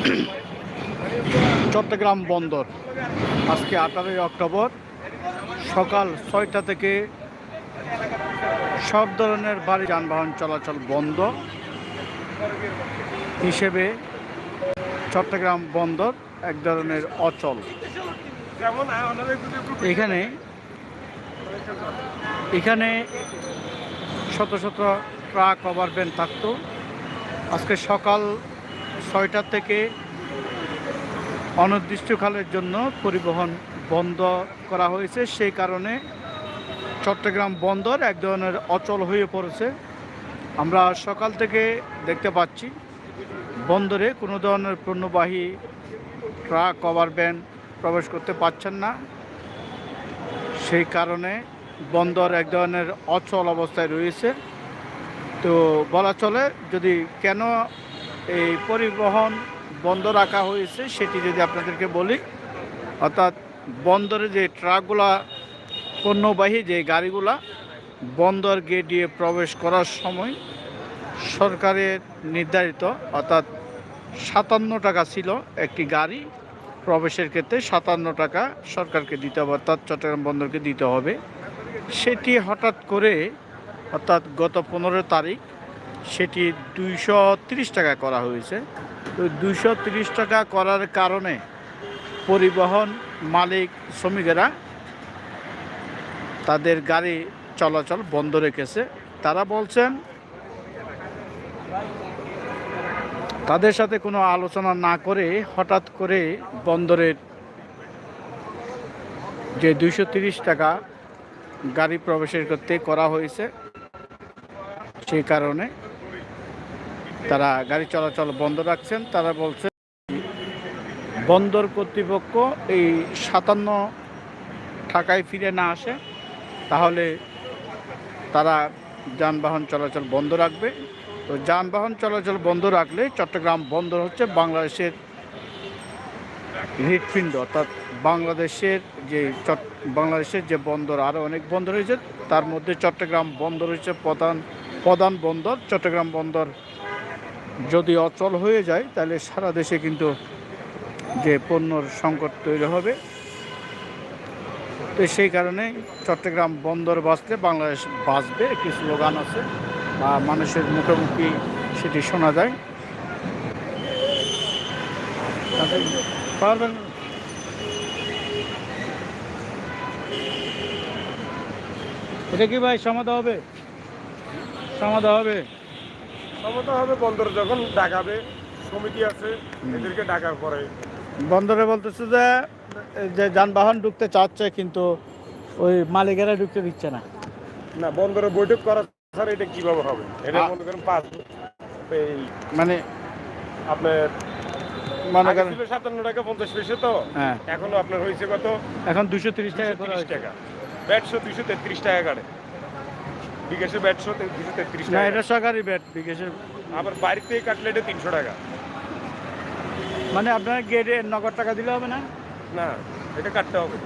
চট্টগ্রাম বন্দর। আজকে আঠারোই অক্টোবর সকাল ছয়টা থেকে সব ধরনের ভারী যানবাহন চলাচল বন্ধ হিসেবে চট্টগ্রাম বন্দর এক ধরনের অচল। এখানে এখানে শত শত ট্রাক ওভারভ্যান থাকতো। আজকে সকাল ছয়টা থেকে অনির্দিষ্টকালের জন্য পরিবহন বন্ধ করা হয়েছে। সেই কারণে চট্টগ্রাম বন্দর এক ধরনের অচল হয়ে পড়েছে। আমরা সকাল থেকে দেখতে পাচ্ছি, বন্দরে কোনো ধরনের পণ্যবাহী ট্রাক ওভারভ্যান প্রবেশ করতে পারছেন না। সেই কারণে বন্দর এক ধরনের অচল অবস্থায় রয়েছে। তো বলা চলে, যদি কেন এই পরিবহন বন্ধ রাখা হয়েছে, সেটি যদি আপনাদেরকে বলি, অর্থাৎ বন্দরে যে ট্রাকগুলা, পণ্যবাহী যে গাড়িগুলা, বন্দর গেট দিয়ে প্রবেশ করার সময় সরকারের নির্ধারিত, অর্থাৎ সাতান্ন টাকা ছিল একটি গাড়ি প্রবেশের ক্ষেত্রে, সাতান্ন টাকা সরকারকে দিতে হবে, অর্থাৎ চট্টগ্রাম বন্দরকে দিতে হবে। সেটি হঠাৎ করে, অর্থাৎ গত পনেরো তারিখ সেটি দুইশো টাকা করা হয়েছে। তো দুইশো টাকা করার কারণে পরিবহন মালিক শ্রমিকেরা তাদের গাড়ি চলাচল বন্ধ রেখেছে। তারা বলছেন, তাদের সাথে কোনো আলোচনা না করে হঠাৎ করে বন্দরের যে দুইশো টাকা গাড়ি প্রবেশের করতে করা হয়েছে সেই কারণে তারা গাড়ি চলাচল বন্ধ রাখছেন, তারা বলছে বন্দর কর্তৃপক্ষ এই সাতান্ন টাকায় ফিরে না আসে, তাহলে তারা যানবাহন চলাচল বন্ধ রাখবে। তো যানবাহন চলাচল বন্ধ রাখলে চট্টগ্রাম বন্দর হচ্ছে বাংলাদেশের হৃৎপিণ্ড, অর্থাৎ বাংলাদেশের যে চট বাংলাদেশের যে বন্দর, আরও অনেক বন্দর রয়েছে, তার মধ্যে চট্টগ্রাম বন্দর হচ্ছে প্রধান প্রধান বন্দর। চট্টগ্রাম বন্দর যদি অচল হয়ে যায়, তাহলে সারা দেশে কিন্তু যে পণ্যর সংকট তৈরি হবে। তো সেই কারণে চট্টগ্রাম বন্দর বাঁচলে বাংলাদেশ বাঁচবে একটি স্লোগান আছে, বা মানুষের মুখোমুখি সেটি শোনা যায়। পারবেন? এটা কি ভাই, সমাধা হবে? সমাধা হবে? সমতা হবে বন্দর যখন ডাকাবে সমিতি আছে এদেরকে ডাকার পরে। বন্দরে বলতেছে যে যে যানবাহন ঢুকতে চাচ্ছে কিন্তু ওই মালিকেরা ঢুকতে দিচ্ছে না। না বন্দরে বৈঠক করা স্যার এটা কীভাবে হবে? এটা মনে করেন পাঁচ এই মানে আপনার মনে করেন সাতান্ন টাকা পঞ্চাশ পয়সা তো হ্যাঁ। এখনও আপনার হয়েছে কত? এখন দুশো তিরিশ টাকা করা 230 হয়েছে। টাকা। ব্যাটশো দুইশো তেত্রিশ টাকা কাটে বিকাশে ব্যাটশো দুশো তেত্রিশ না এটা সরকারি ব্যাট বিকাশের আবার বাড়িতে কাটলে এটা তিনশো টাকা। মানে আপনার গেটে নগদ টাকা দিলে হবে না? না এটা কাটতে হবে।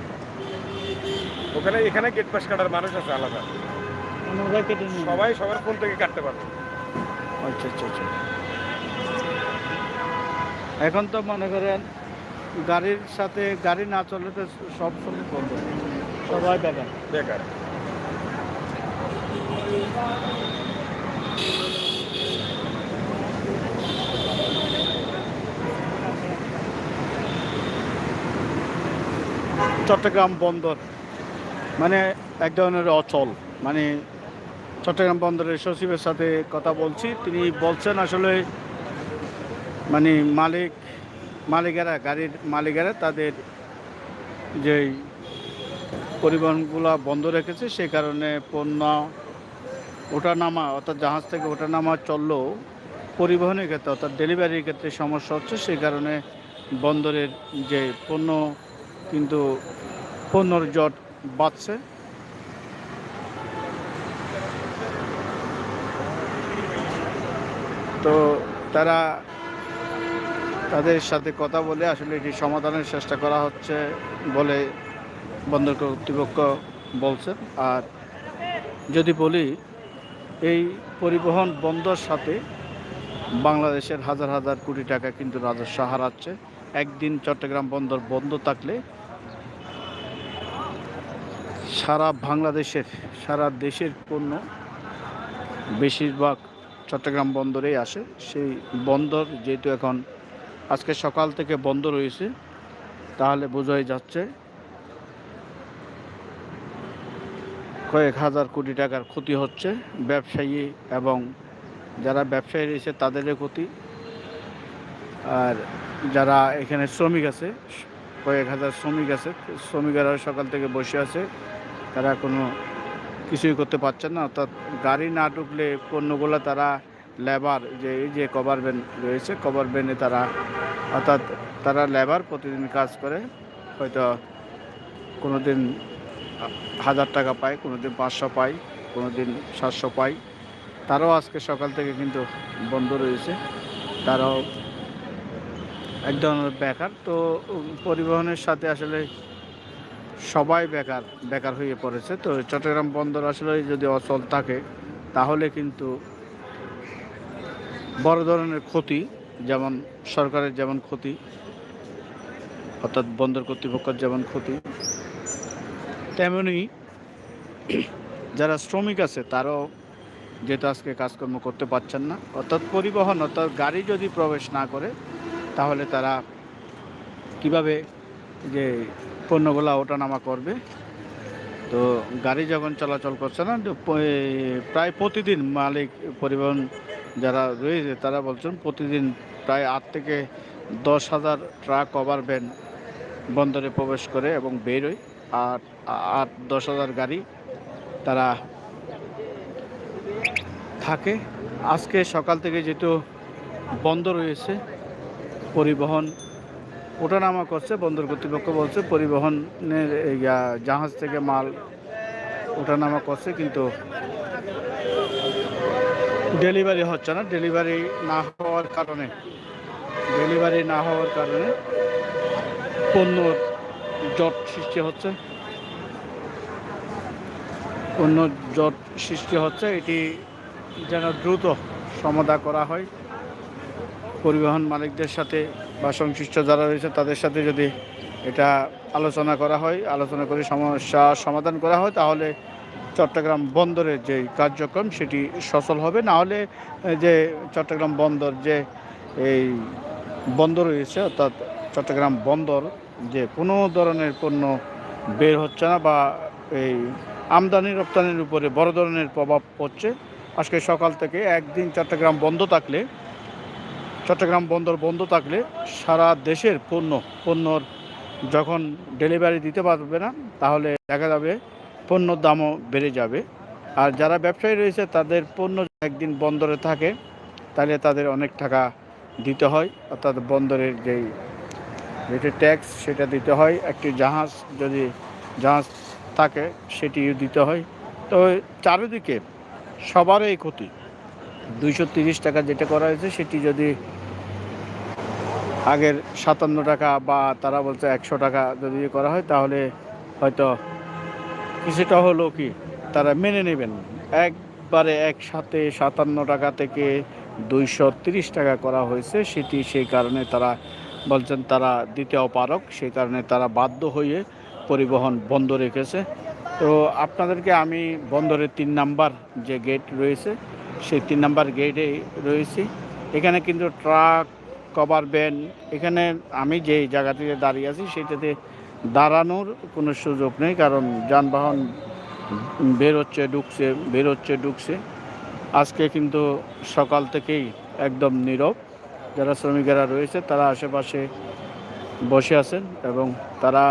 ওখানে এখানে গেট পাস কাটার মানুষ আছে আলাদা। মানে সবাই সবার ফোন থেকে কাটতে পারবে। আচ্ছা আচ্ছা আচ্ছা। এখন তো মনে করেন গাড়ির সাথে গাড়ি না চললে তো সব সময় বন্ধ। সবাই বেকার। বেকার। চট্টগ্রাম বন্দর মানে এক ধরনের অচল। মানে চট্টগ্রাম বন্দরের সচিবের সাথে কথা বলছি, তিনি বলছেন আসলে মানে মালিক, মালিকেরা, গাড়ির মালিকেরা তাদের যেই পরিবহনগুলো বন্ধ রেখেছে, সে কারণে পণ্য ওঠানামা অর্থাৎ জাহাজ থেকে ওঠানামা চললেও পরিবহনের ক্ষেত্রে, অর্থাৎ ডেলিভারির ক্ষেত্রে সমস্যা হচ্ছে, সেই কারণে বন্দরের যে পণ্য, কিন্তু পণ্যর জট বাড়ছে। তো তারা তাদের সাথে কথা বলে আসলে এটি সমাধানের চেষ্টা করা হচ্ছে বলে বন্দর কর্তৃপক্ষ বলছেন। আর যদি বলি এই পরিবহন বন্দর সাথে বাংলাদেশের হাজার হাজার কোটি টাকা কিন্তু রাজস্ব হারাচ্ছে। একদিন চট্টগ্রাম বন্দর বন্ধ থাকলে সারা বাংলাদেশের, সারা দেশের পণ্য বেশিরভাগ চট্টগ্রাম বন্দরেই আসে। সেই বন্দর যেহেতু এখন আজকে সকাল থেকে বন্ধ রয়েছে, তাহলে বোঝাই যাচ্ছে কয়েক হাজার কোটি টাকার ক্ষতি হচ্ছে ব্যবসায়ী এবং যারা ব্যবসায়ী রয়েছে তাদেরও ক্ষতি। আর যারা এখানে শ্রমিক আছে, কয়েক হাজার শ্রমিক আছে, শ্রমিকেরা সকাল থেকে বসে আছে, তারা কোনো কিছুই করতে পারছেন না। অর্থাৎ গাড়ি না ঢুকলে পণ্যগুলো তারা লেবার যে, এই যে কভার ভ্যান রয়েছে, কভার ভ্যানে তারা, অর্থাৎ তারা লেবার প্রতিদিন কাজ করে। হয়তো কোনো দিন হাজার টাকা পায় কোনো দিন পাঁচশো পায় কোনো দিন সাতশো পায় তারাও আজকে সকাল থেকে কিন্তু বন্ধ রয়েছে। তারাও এক ধরনের বেকার। তো পরিবহনের সাথে আসলে সবাই বেকার বেকার হয়ে পড়েছে। তো চট্টগ্রাম বন্দর আসলে যদি অচল থাকে, তাহলে কিন্তু বড় ধরনের ক্ষতি, যেমন সরকারের যেমন ক্ষতি, অর্থাৎ বন্দর কর্তৃপক্ষের যেমন ক্ষতি তেমনি যারা শ্রমিক আছে, তারাও যেহেতু আজকে কাজকর্ম করতে পারছেন না, অর্থাৎ পরিবহন, অর্থাৎ গাড়ি যদি প্রবেশ না করে, তাহলে তারা কীভাবে যে পণ্যগুলা ওঠানামা করবে? তো গাড়ি যখন চলাচল করছে না প্রায় প্রতিদিন মালিক, পরিবহন যারা রয়েছে, তারা বলছেন প্রতিদিন প্রায় আট থেকে দশ হাজার ট্রাক ওভার ভ্যান বন্দরে প্রবেশ করে এবং বেরোয়। আর আট, দশ হাজার গাড়ি তারা থাকে। আজকে সকাল থেকে যেহেতু বন্ধ রয়েছে, পরিবহন ওঠানামা করছে, বন্দর কর্তৃপক্ষ বলছে পরিবহনের জাহাজ থেকে মাল ওঠানামা করছে, কিন্তু ডেলিভারি হচ্ছে না। ডেলিভারি না হওয়ার কারণে, ডেলিভারি না হওয়ার কারণে পণ্যর জট সৃষ্টি হচ্ছে। অন্য জট সৃষ্টি হচ্ছে, এটি যেন দ্রুত সমাধা করা হয়। পরিবহন মালিকদের সাথে বা সংশ্লিষ্ট যারা রয়েছে, তাদের সাথে যদি এটা আলোচনা করা হয়, আলোচনা করে সমস্যা সমাধান করা হয়, তাহলে চট্টগ্রাম বন্দরের যে কার্যক্রম, সেটি সফল হবে। না হলে যে চট্টগ্রাম বন্দর, যে এই বন্দর রয়েছে, অর্থাৎ চট্টগ্রাম বন্দর যে কোনো ধরনের পণ্য বের হচ্ছে না বা এই আমদানি রপ্তানির উপরে বড় ধরনের প্রভাব পড়ছে। আজকে সকাল থেকে একদিন চট্টগ্রাম বন্ধ থাকলে, চট্টগ্রাম বন্দর বন্ধ থাকলে সারা দেশের পণ্য, পণ্যর যখন ডেলিভারি দিতে পারবে না, তাহলে দেখা যাবে পণ্যর দামও বেড়ে যাবে। আর যারা ব্যবসায়ী রয়েছে, তাদের পণ্য একদিন বন্দরে থাকে, তাহলে তাদের অনেক টাকা দিতে হয়। অর্থাৎ বন্দরের যেই যেটি ট্যাক্স, সেটা দিতে হয়। একটি জাহাজ যদি জাহাজ থাকে, সেটিও দিতে হয়। তো চারিদিকে সবারই ক্ষতি। দুইশো তিরিশ টাকা যেটা করা হয়েছে, সেটি যদি আগের সাতান্ন টাকা বা তারা বলছে একশো টাকা যদি ইয়ে করা হয়, তাহলে হয়তো কিছুটা হলো কি তারা মেনে নেবেন। একবারে একসাথে সাতান্ন টাকা থেকে দুইশো টাকা করা হয়েছে, সেটি সেই কারণে তারা বলছেন তারা দিতে অপারক, সেই কারণে তারা বাধ্য হয়ে পরিবহন বন্ধ রেখেছে। তো আপনাদেরকে আমি বন্দরের তিন নাম্বার যে গেট রয়েছে, সেই তিন নাম্বার গেটে রয়েছি। এখানে কিন্তু ট্রাক, কভার ভ্যান, এখানে আমি যে জায়গাটিতে দাঁড়িয়ে আছি, সেটাতে দাঁড়ানোর কোনো সুযোগ নেই, কারণ যানবাহন বের হচ্ছে ঢুকছে বের হচ্ছে ঢুকছে। আজকে কিন্তু সকাল থেকেই একদম নীরব। যারা শ্রমিকেরা রয়েছে, তারা আশেপাশে বসে আছেন এবং তারা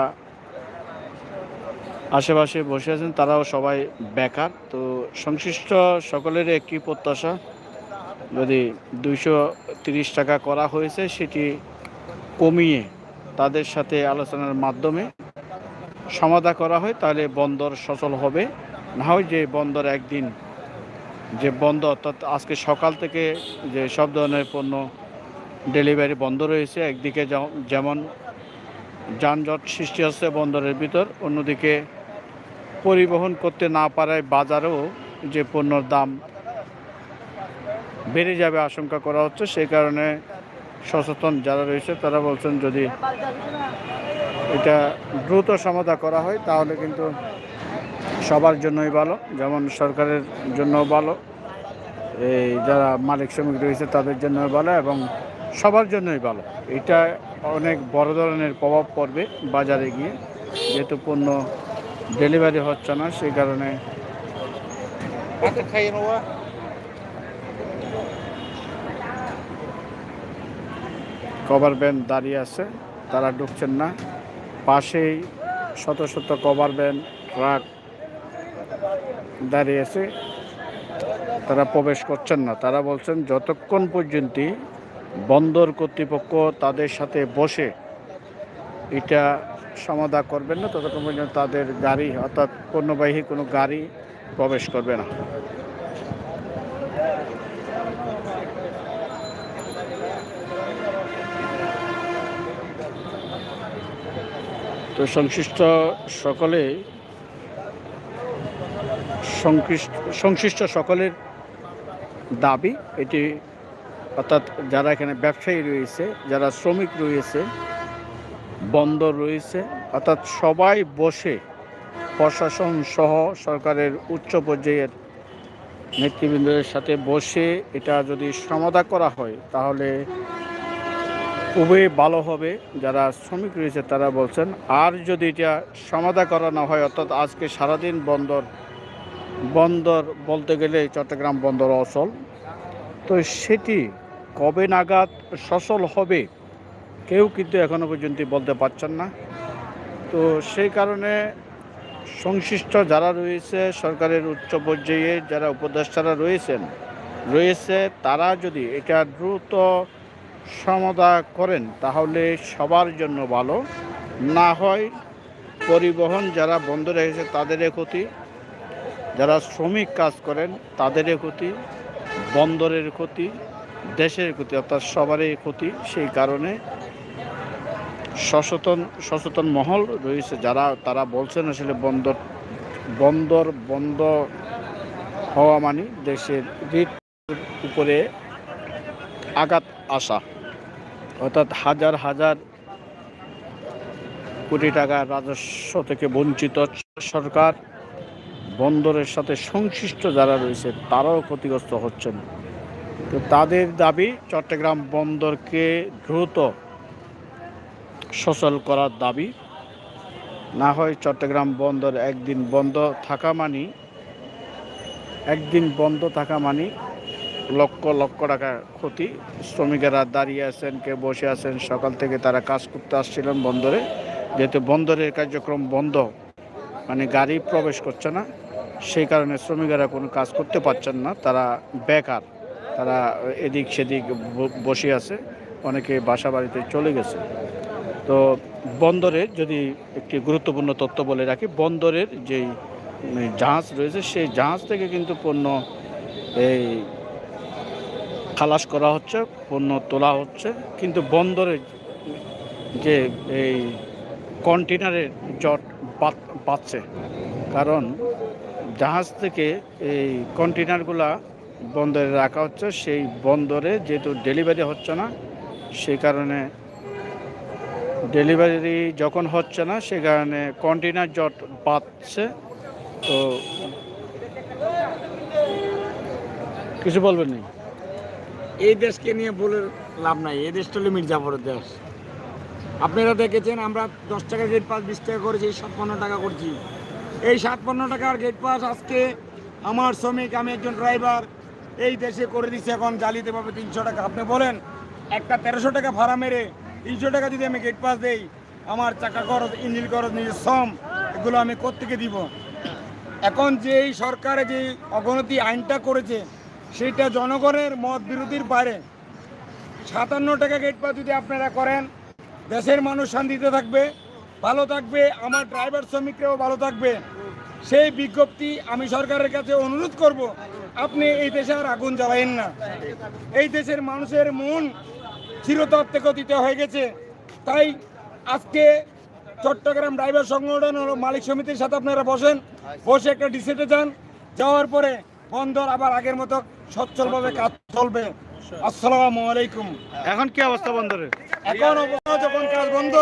আশেপাশে বসে আছেন, তারাও সবাই বেকার। তো সংশ্লিষ্ট সকলের একটি প্রত্যাশা, যদি দুইশো তিরিশ টাকা করা হয়েছে, সেটি কমিয়ে তাদের সাথে আলোচনার মাধ্যমে সমাধা করা হয়, তাহলে বন্দর সচল হবে। না হয় যে বন্দর একদিন, যে বন্ধ অর্থাৎ আজকে সকাল থেকে যে সব ধরনের পণ্য ডেলিভারি বন্ধ রয়েছে। একদিকে যেমন যানজট সৃষ্টি হচ্ছে বন্দরের ভিতর, অন্যদিকে পরিবহন করতে না পারায় বাজারেও যে পণ্যর দাম বেড়ে যাবে আশঙ্কা করা হচ্ছে সেই কারণে সচেতন যারা রয়েছে তারা বলছেন যদি এটা দ্রুত সমাধা করা হয়, তাহলে কিন্তু সবার জন্যই ভালো, যেমন সরকারের জন্য ভালো, এই যারা মালিক শ্রমিক রয়েছে তাদের জন্য ভালো এবং সবার জন্যই ভালো। এটা অনেক বড় ধরনের প্রভাব পড়বে বাজারে গিয়ে। যেহেতু পণ্য ডেলিভারি হচ্ছে না সেই কারণে কভার ভ্যান দাঁড়িয়ে আছে তারা ঢুকছেন না। পাশেই শত শত কভার ভ্যান ট্রাক দাঁড়িয়ে আছে তারা প্রবেশ করছেন না। তারা বলছেন যতক্ষণ পর্যন্ত বন্দর কর্তৃপক্ষ তাদের সাথে বসে এটা সমাধা করবেন না, ততক্ষণ পর্যন্ত তাদের গাড়ি, অর্থাৎ পণ্যবাহী কোনো গাড়ি প্রবেশ করবে না। তো সংশ্লিষ্ট সকলে, সংশ্লিষ্ট সংশ্লিষ্ট সকলের দাবি এটি অর্থাৎ যারা এখানে ব্যবসায়ী রয়েছে, যারা শ্রমিক রয়েছে, বন্দর রয়েছে, অর্থাৎ সবাই বসে প্রশাসন সহ সরকারের উচ্চ পর্যায়ের নেতৃবৃন্দের সাথে বসে এটা যদি সমাধা করা হয়, তাহলে খুবই ভালো হবে। যারা শ্রমিক রয়েছে, তারা বলছেন, আর যদি এটা সমাধা করা না হয়, অর্থাৎ আজকে সারাদিন বন্দর বন্দর বলতে গেলে চট্টগ্রাম বন্দর অচল। তো সেটি কবে নাগাদ সচল হবে, কেউ কিন্তু এখনও পর্যন্ত বলতে পারছেন না। তো সেই কারণে সংশ্লিষ্ট যারা রয়েছে, সরকারের উচ্চ পর্যায়ে যারা উপদেষ্টারা রয়েছেন, রয়েছে তারা যদি এটা দ্রুত সমাধা করেন, তাহলে সবার জন্য ভালো। না হয় পরিবহন যারা বন্ধ রেখেছে তাদেরও ক্ষতি। যারা শ্রমিক কাজ করেন তাদেরও ক্ষতি, বন্দরের ক্ষতি। দেশের ক্ষতি, অর্থাৎ সবারই ক্ষতি, সেই কারণে সচেতন সচেতন মহল রয়েছে। যারা, তারা বলছেন আসলে বন্দর বন্দর বন্ধ হওয়া মানে দেশের রিট উপরে আঘাত আসা। অর্থাৎ হাজার হাজার কোটি টাকা রাজস্ব থেকে বঞ্চিত সরকার, বন্দরের সাথে সংশ্লিষ্ট যারা রয়েছে, তারাও ক্ষতিগ্রস্ত হচ্ছেন। তো তাদের দাবি চট্টগ্রাম বন্দরকে দ্রুত সচল করার দাবি। না হয় চট্টগ্রাম বন্দর একদিন বন্ধ থাকা মানি, একদিন বন্ধ থাকা মানি লক্ষ লক্ষ টাকা ক্ষতি। শ্রমিকেরা দাঁড়িয়ে আছেন কেউ বসে আছেন, সকাল থেকে তারা কাজ করতে আসছিলেন বন্দরে। যেহেতু বন্দরের কার্যক্রম বন্ধ মানে গাড়ি প্রবেশ করছে না, সেই কারণে শ্রমিকেরা কোনো কাজ করতে পারছেন না, তারা বেকার। তারা এদিক সেদিক বসে আছে, অনেকে বাসা বাড়িতে চলে গেছে। তো বন্দরে যদি একটি গুরুত্বপূর্ণ তথ্য বলে রাখি, বন্দরের যেই জাহাজ রয়েছে, সেই জাহাজ থেকে কিন্তু পণ্য, এই, খালাস করা হচ্ছে, পণ্য তোলা হচ্ছে। কিন্তু বন্দরের যে, এই কন্টেনারের জট বাড়ছে কারণ জাহাজ থেকে এই কন্টেনারগুলা বন্দরে রাখা হচ্ছে, সেই বন্দরে যেহেতু ডেলিভারি হচ্ছে না, সেই কারণে ডেলিভারি যখন হচ্ছে না, সে কারণে কন্টেনার জট বাড়ছে তো কিছু বলবেন নি? এই দেশকে নিয়ে বলে লাভ নাই, এই দেশটা লিমিট মির্জাপুরের দেশ। আপনারা দেখেছেন, আমরা দশ টাকা গেট পাস বিশ টাকা করেছি সাতপান্ন টাকা করছি। এই সাতপান্ন টাকার গেট পাস আজকে আমার শ্রমিক, আমি একজন ড্রাইভার এই দেশে করে দিচ্ছে এখন জালিতে পাবে তিনশো টাকা। আপনি বলেন, একটা তেরোশো টাকা ভাড়া মেরে তিনশো টাকা যদি আমি গেট পাস দেই, আমার চাকা খরচ, ইঞ্জিন খরচ, নিজের শ্রম, এগুলো আমি কোত্থেকে দিব? এখন যে এই সরকারে যে অবনতি আইনটা করেছে সেটা জনগণের মত বিরোধীর বাইরে। সাতান্ন টাকা গেট পাস যদি আপনারা করেন, দেশের মানুষ শান্তিতে থাকবে, ভালো থাকবে, আমার ড্রাইভার শ্রমিকরাও ভালো থাকবে। সেই বিজ্ঞপ্তি আমি সরকারের কাছে অনুরোধ করব আপনি এই দেশে আর আগুন জ্বালাইন না। এই দেশের মানুষের মন চিরতত্ত্বগতিত হয়ে গেছে। তাই আজকে চট্টগ্রাম ড্রাইভার সংগঠন মালিক সমিতির সাথে আপনারা বসেন বসে একটা ডিসিটে যান। যাওয়ার পরে বন্দর আবার আগের মতো সচ্ছলভাবে কাজ চলবে। আসসালামু আলাইকুম। এখন কি অবস্থা বন্দরের? এখন যখন কাজ বন্ধ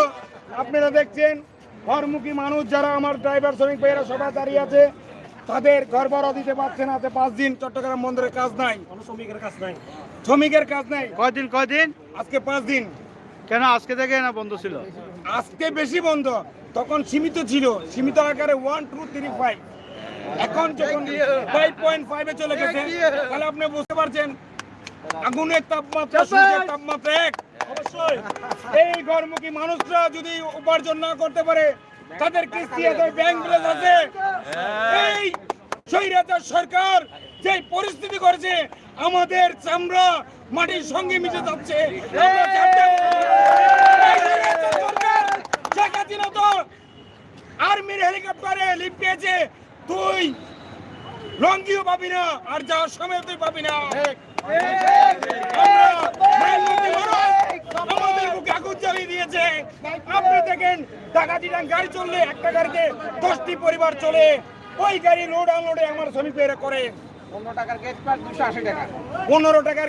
আপনারা দেখছেন ঘরমুখী মানুষ যারা আমার ড্রাইভার শ্রমিক ভাইয়েরা সবাই দাঁড়িয়ে আছে তাদের ঘর ভাড়া দিতে পারছে না পাঁচ দিন চট্টগ্রাম বন্দরের কাজ নাই। শ্রমিকের কাজ নাই। শ্রমিকের কাজ নাই। কয়দিন কয়দিন? আজকে পাঁচ দিন। কেন আজকে থেকে না বন্ধ ছিল? আজকে বেশি বন্ধ তখন সীমিত ছিল সীমিত আকারে ওয়ান টু থ্রি ফাইভ এখন যখন ফাইভ পয়েন্ট ফাইভে চলে গেছে তাহলে আপনি বুঝতে পারছেন আগুনের তাপমাত্রা সূর্যের তাপমাত্রা এক। এই ঘরমুখী মানুষরা যদি উপার্জন না করতে পারে, তাদের কিস্তি আছে ব্যাংক আছে এই স্বৈরাচার সরকার যে পরিস্থিতি করেছে, আমাদের চামড়া মাটির সঙ্গে মিশে যাচ্ছে। আর্মির হেলিকপ্টারে লিপ পেয়েছে। তুই লঙ্গিও পাবি না, আর যাওয়ার সময় তুই পাবি না। দিয়েছে দেখেন গাড়ি চললে একটা গাড়িতে পরিবার চলে ওই গাড়ি লোড আনলোডে আমার করে পনেরো টাকার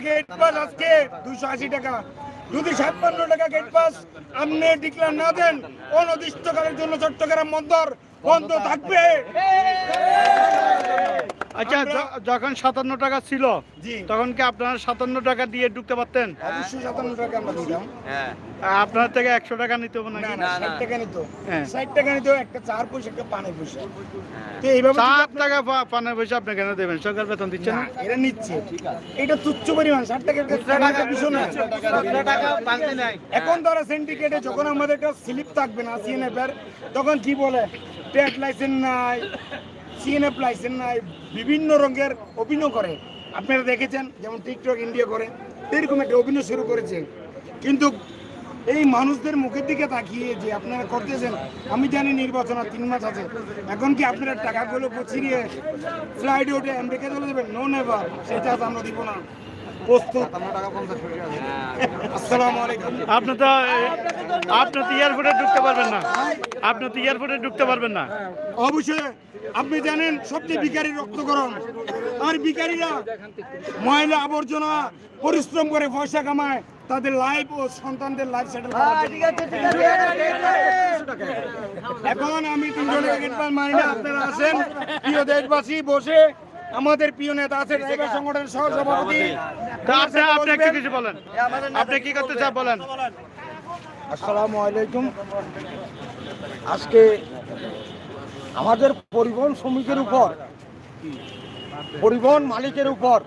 দুশো আশি টাকা টাকা আপনি না দেন অনির্দিষ্টকালের জন্য চট্টগ্রাম বন্দর বন্ধ থাকবে আচ্ছা যখন সাতান্ন টাকা ছিল তখন কি আপনারা সাতান্ন টাকা দিয়ে ঢুকতে পারতেন? অবশ্যই সাতান্ন টাকা আমরা দিলাম আপনার থেকে একশো টাকা নিতে হবে না ষাট টাকা নিত। হ্যাঁ। ষাট টাকা নিত একটা চার পয়সা একটা পানি পয়সা। তো এইভাবে টাকা পানের পয়সা আপনি কেন দেবেন? সরকার বেতন দিচ্ছে না, এরা নিচ্ছে। এটা তুচ্ছ পরিমাণ ষাট টাকার কাছে টাকা না এখন তারা সিন্ডিকেটে যখন আমাদের একটা স্লিপ থাকবে না সিএনএফ এর তখন কি বলে? ট্রেড লাইসেন্স নাই সিএনএফ লাইসেন্স নাই, বিভিন্ন রঙের অভিনয় করে। আপনারা দেখেছেন, যেমন টিকটক ইন্ডিয়া করে, এরকম একটা অভিনয় শুরু করেছে। কিন্তু এই মানুষদের মুখের দিকে তাকিয়ে যে আপনারা করতেছেন, আমি জানি নির্বাচন আর তিন মাস আছে। এখন কি আপনারা টাকাগুলো গুছিয়ে ফ্লাইট ওঠে আমেরিকা চলে যাবেন? নো নেভার সেটা আমরা দিব না। প্রস্তুত। আপনি তো আপনি তো এয়ারপোর্টে ঢুকতে পারবেন না। আপনি তো এয়ারপোর্টে ঢুকতে পারবেন না। অবশ্যই আপনি জানেন সবচেয়ে ভিখারি রক্তকরণ। আর ভিখারিরা ময়লা আবর্জনা পরিশ্রম করে পয়সা কামায় তাদের লাইফ ও সন্তানদের লাইফ সেটেল এখন আমি তিনজনের মানি না আপনারা আসেন প্রিয় দেশবাসী বসে আমাদের প্রিয় নেতা আছে ড্রাইভার সংগঠনের সহসভাপতি। আপনি আপনি কি কিছু বলেন। আপনি কি করতে চান বলেন। আসসালামু আলাইকুম। আজকে আমাদের পরিবহন শ্রমিকের উপর পরিবহন মালিকের উপর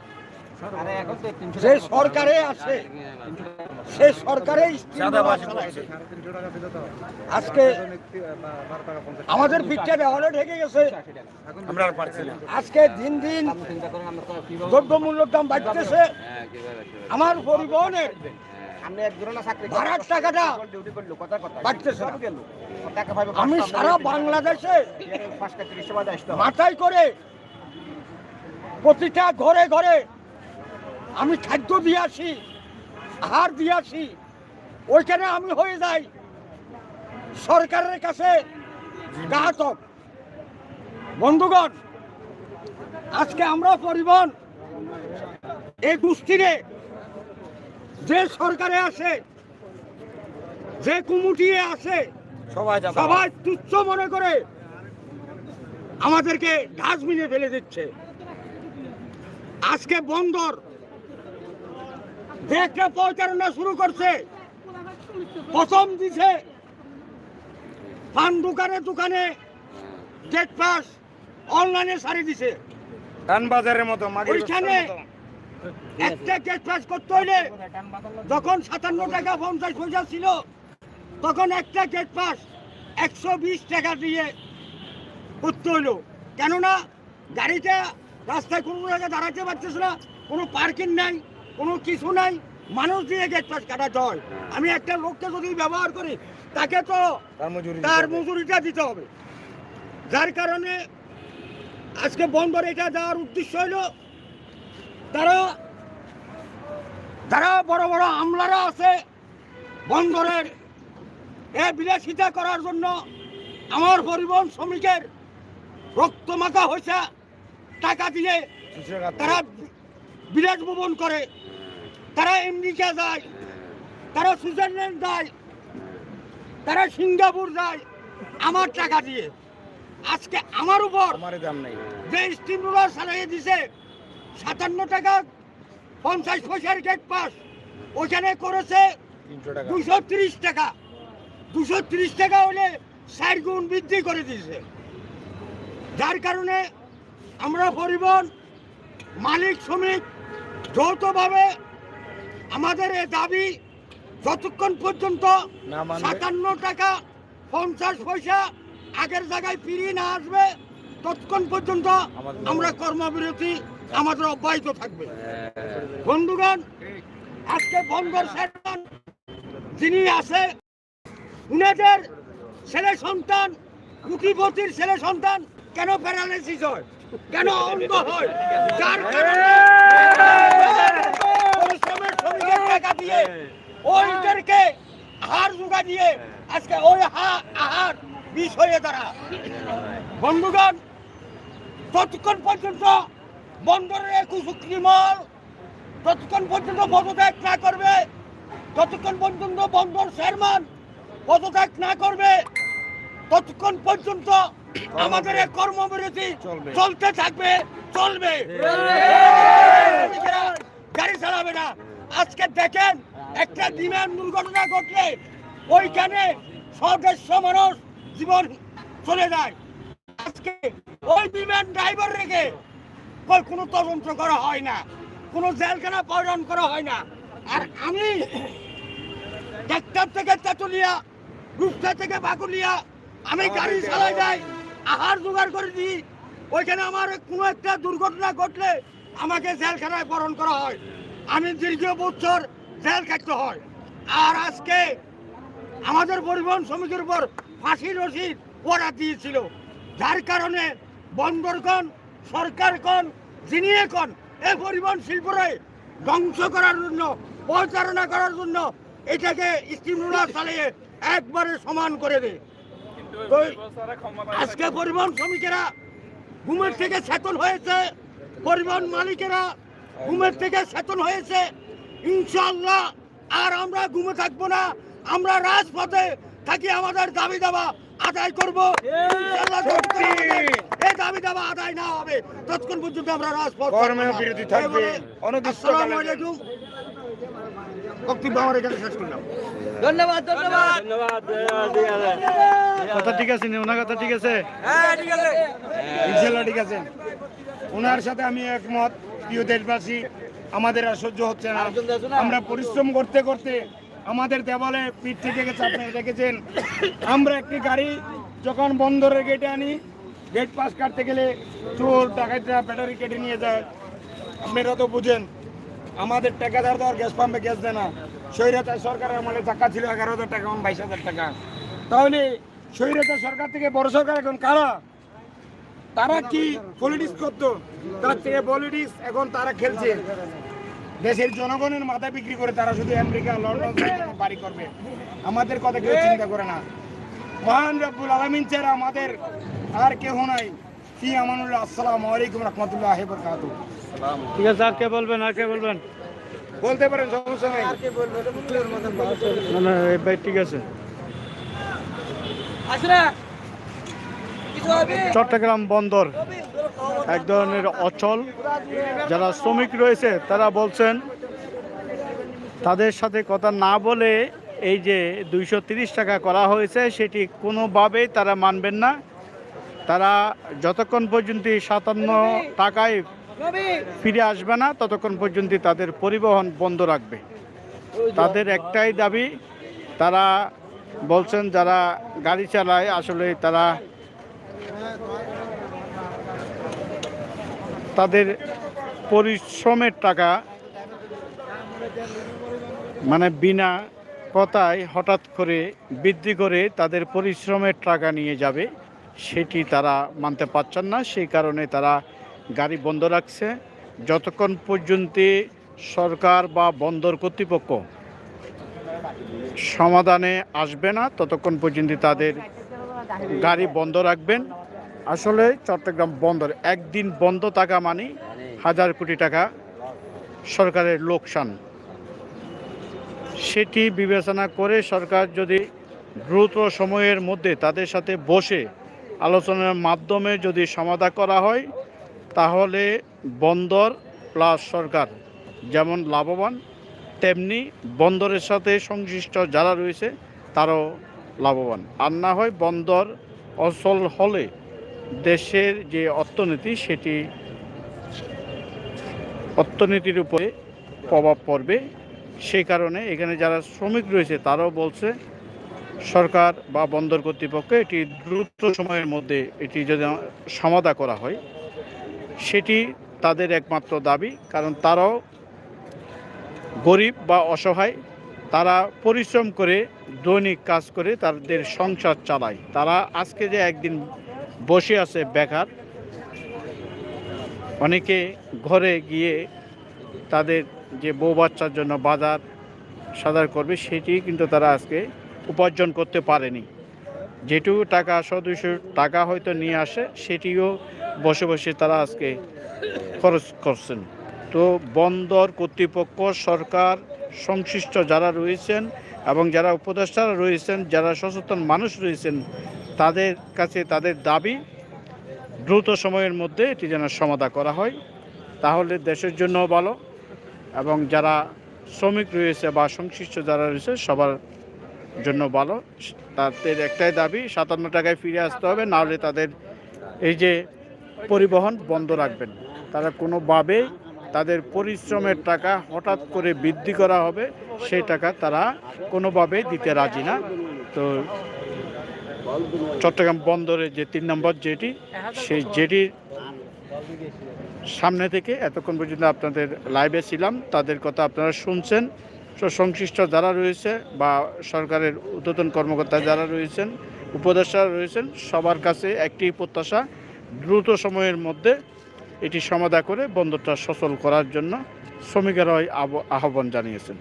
যে সরকারে আছে সে সরকারে আজকে আমাদের পিঠটা দেওয়ালে ঢেকে গেছে। আজকে দিন দিন দ্রব্যমূল্যের দাম বাড়তেছে। আমার পরিবহনের ভাড়ার টাকাটা বাড়তেছে আমি সারা বাংলাদেশে মাথায় করে প্রতিটা ঘরে ঘরে আমি খাদ্য দিয়ে আসি আহার দিয়ে আসি ওইখানে আমি হয়ে যাই। সরকারের কাছে ঘাতক। বন্ধুগণ আজকে আমরা পরিবহন এই গোষ্ঠীরে যে সরকারে আসে যে কুমুটিয়ে আসে সবাই সবাই তুচ্ছ মনে করে আমাদেরকে মিনে ফেলে দিচ্ছে। আজকে বন্দর একটা প্রচারণা শুরু করছে। প্রথম দিছে পান দোকানে দোকানে গেট পাস অনলাইনে সারি দিছে। বাজারের মতো ওইখানে একটা গেট পাস করতে হইলে যখন সাতান্ন টাকা পঞ্চাশ পয়সা ছিল তখন একটা গেট পাস একশো বিশ টাকা দিয়ে করতে হইল। কেননা গাড়িটা রাস্তায় কোনো জায়গায় দাঁড়াতে পারতেছে না কোনো পার্কিং নাই। কোনো কিছু নাই। মানুষ দিয়ে গেট পাস কাটাতে হয় আমি একটা লোককে যদি ব্যবহার করি তাকে তো তার মজুরি তার মজুরিটা দিতে হবে। যার কারণে আজকে বন্দর এটা দেওয়ার উদ্দেশ্য হলো তারা যারা বড় বড় আমলারা আছে বন্দরের এ বিলাসিতা করার জন্য আমার পরিবহন শ্রমিকের রক্ত মাখা হয়েছে টাকা দিয়ে তারা বিলাস ভবন করে। তারা আমেরিকা যায় তারা সুইজারল্যান্ড যায় তারা সিঙ্গাপুর যায় আমার টাকা দিয়ে। আজকে আমার উপর দাম নাই। যে স্টিম রোলার চালিয়ে দিছে সাতান্ন টাকা পঞ্চাশ পয়সার গেট পাস ওখানে করেছে দুশো ত্রিশ টাকা। দুশো ত্রিশ টাকা হলে ষাট গুণ বৃদ্ধি করে দিয়েছে। যার কারণে আমরা পরিবহন মালিক শ্রমিক যৌথভাবে আমাদের এ দাবি যতক্ষণ পর্যন্ত সাতান্ন টাকা পঞ্চাশ পয়সা আগের জায়গায় ফিরিয়ে না আসবে ততক্ষণ পর্যন্ত আমরা কর্মবিরতি আমাদের অব্যাহত থাকবে। বন্ধুগণ আজকে বন্দর সেরমান যিনি আছে উনাদের ছেলে সন্তান কুটিপতির ছেলে সন্তান কেন প্যারালাইসিস হয়? কেন অন্ধ হয়? যার কারণে পরিশ্রমের শ্রমিকের টাকা দিয়ে ওইদেরকে আহার যোগা দিয়ে আজকে ওই আহার বিষ হয়ে দাঁড়া। বন্ধুগণ ততক্ষণ পর্যন্ত বন্দরের একুশ কুসুক্রিমল ততক্ষণ পর্যন্ত পদত্যাগ না করবে। ততক্ষণ পর্যন্ত বন্দর চেয়ারম্যান পদত্যাগ না করবে। ততক্ষণ পর্যন্ত আমাদের এই কর্মবিরতি চলতে থাকবে চলবে। গাড়ি চালাবে না। আজকে দেখেন একটা বিমান দুর্ঘটনা ঘটলে ওইখানে সদস্য মানুষ জীবন চলে যায়। আজকে ওই বিমান ড্রাইভার রেখে কই কোনো তদন্ত করা হয় না কোনো জেলখানা প্রেরণ করা হয় না। আর আমি ডাক্তার থেকে তেতুলিয়া রূপসা থেকে বাকুলিয়া আমি গাড়ি চালাই যাই। আহার জোগাড় করে দিই। ওইখানে আমার কোনো একটা দুর্ঘটনা ঘটলে আমাকে জেলখানায় প্রেরণ করা হয়। আমি দীর্ঘ বছর জেল কাটতে হয়। আর আজকে আমাদের পরিবহন শ্রমিকের উপর ফাঁসি রসিদ ওরা দিয়েছিল। যার কারণে বন্দরগণ, সরকারগণ যিনি এখন এই পরিবহন শিল্পরে ধ্বংস করার জন্য প্রচারণা করার জন্য এটাকে স্টিম রোলার চালিয়ে একবারে সমান করে দেয়। আজকে পরিবহন শ্রমিকেরা ঘুমের থেকে চেতন হয়েছে। পরিবহন মালিকেরা ঘুমের থেকে চেতন হয়েছে। ইনশাল্লাহ আর আমরা ঘুমে থাকব না। আমরা রাজপথে থাকি আমাদের দাবি দাবা আদায় করব। এই দাবি দাবা আদায় না হবে ততক্ষণ পর্যন্ত আমরা রাজপথ থাকব আসসালামু আলাইকুম। বক্তব্য আমার এখানে শেষ করলাম। ধন্যবাদ ধন্যবাদ। কথা ঠিক আছে ওনার কথা ঠিক আছে? ইনশাল্লাহ ঠিক আছে। ওনার সাথে আমি একমত প্রিয় দেশবাসী আমাদের আর সহ্য হচ্ছে না। আমরা পরিশ্রম করতে করতে আমাদের দেওয়ালে পিঠ থেকে গেছে রেখেছেন আমরা একটি গাড়ি যখন বন্দরের গেটে আনি গেট পাস কাটতে গেলে চোর ডাকাতরা ব্যাটারি কেটে নিয়ে যায়। আপনারা তো বুঝেন আমাদের টাকাদার তো আর গ্যাস পাম্পে গ্যাস দেয় না। স্বৈরাচার সরকারের আমলে টাকা ছিল এগারো হাজার টাকা, এখন বাইশ হাজার টাকা। তাহলে স্বৈরাচার সরকার থেকে বড় সরকার এখন কারা? তারা কি পলিটিক্স করতো? তার থেকে পলিটিক্স এখন তারা খেলছে। দেশের জনগণের মাথা বিক্রি করে তারা শুধু আমেরিকা, লন্ডন বাড়ি করবে। আমাদের কথা কেউ চিন্তা করে না। মহান রব্বুল আলমিন ছাড়া আমাদের আর কেউ নাই। কি আমানুল্লাহ, আসসালামু আলাইকুম রহমতুল্লাহ ঠিক আছে, আর কে বলবেন, আর কে বলবেন? বলতে পারেন সমস্যা নেই। না না এই ভাই ঠিক আছে। চট্টগ্রাম বন্দর এক ধরনের অচল। যারা শ্রমিক রয়েছে তারা বলছেন তাদের সাথে কথা না বলে এই যে দুইশো টাকা করা হয়েছে সেটি কোনোভাবেই তারা মানবেন না। তারা যতক্ষণ পর্যন্ত সাতান্ন টাকায় ফিরে আসবে না, ততক্ষণ পর্যন্ত তাদের পরিবহন বন্ধ রাখবে। তাদের একটাই দাবি, তারা বলছেন যারা গাড়ি চালায়, আসলে তারা তাদের পরিশ্রমের টাকা মানে বিনা কথায় হঠাৎ করে বৃদ্ধি করে তাদের পরিশ্রমের টাকা নিয়ে যাবে, সেটি তারা মানতে পারছেন না। সেই কারণে তারা গাড়ি বন্ধ রাখছে। যতক্ষণ পর্যন্ত সরকার বা বন্দর কর্তৃপক্ষ সমাধানে আসবে না, ততক্ষণ পর্যন্ত তাদের গাড়ি বন্ধ রাখবেন। আসলে চট্টগ্রাম বন্দর একদিন বন্ধ থাকা মানে হাজার কোটি টাকা সরকারের লোকসান। সেটি বিবেচনা করে সরকার যদি দ্রুত সময়ের মধ্যে তাদের সাথে বসে আলোচনার মাধ্যমে যদি সমাধা করা হয় তাহলে বন্দর প্লাস সরকার যেমন লাভবান, তেমনি বন্দরের সাথে সংশ্লিষ্ট যারা রয়েছে, তারাও লাভবান। আর না হয় বন্দর অচল হলে দেশের যে অর্থনীতি, সেটি অর্থনীতির উপরে প্রভাব পড়বে। সেই কারণে এখানে যারা শ্রমিক রয়েছে, তারাও বলছে, সরকার বা বন্দর কর্তৃপক্ষ এটি দ্রুত সময়ের মধ্যে এটি যদি সমাধা করা হয় সেটি তাদের একমাত্র দাবি, কারণ তারাও গরিব বা অসহায়। তারা পরিশ্রম করে, দৈনিক কাজ করে তাদের সংসার চালায়। তারা আজকে যে একদিন বসে আছে বেকার, অনেকে ঘরে গিয়ে তাদের যে বউ বাচ্চার জন্য বাজার সাদার করবে সেটি কিন্তু তারা আজকে উপার্জন করতে পারেনি। যেটুকু টাকা সদস্য টাকা হয়তো নিয়ে আসে, সেটিও বসে বসে তারা আজকে খরচ করছেন। তো বন্দর কর্তৃপক্ষ, সরকার, সংশ্লিষ্ট যারা রয়েছেন এবং যারা উপদেষ্টারা রয়েছেন, যারা সচেতন মানুষ রয়েছেন, তাদের কাছে তাদের দাবি, দ্রুত সময়ের মধ্যে এটি যেন সমাধা করা হয়। তাহলে দেশের জন্য ভালো এবং যারা শ্রমিক রয়েছে বা সংশ্লিষ্ট যারা রয়েছে, সবার জন্য ভালো। তাদের একটাই দাবি, সাতান্ন টাকায় ফিরে আসতে হবে নাহলে তাদের এই যে পরিবহন বন্ধ রাখবেন। তারা কোনোভাবে তাদের পরিশ্রমের টাকা হঠাৎ করে বৃদ্ধি করা হবে, সেই টাকা তারা কোনোভাবেই দিতে রাজি না। তো চট্টগ্রাম বন্দরের যে তিন নম্বর জেটি, সেই জেটির সামনে থেকে এতক্ষণ পর্যন্ত আপনাদের লাইভে ছিলাম। তাদের কথা আপনারা শুনছেন। সংশ্লিষ্ট যারা রয়েছে বা সরকারের উদ্যতন কর্মকর্তা যারা রয়েছেন, উপদেষ্টা রয়েছেন, সবার কাছে একটি প্রত্যাশা, দ্রুত সময়ের মধ্যে এটি সমাধা করে বন্দরটা সচল করার জন্য শ্রমিকেরাই আহ্বান জানিয়েছেন।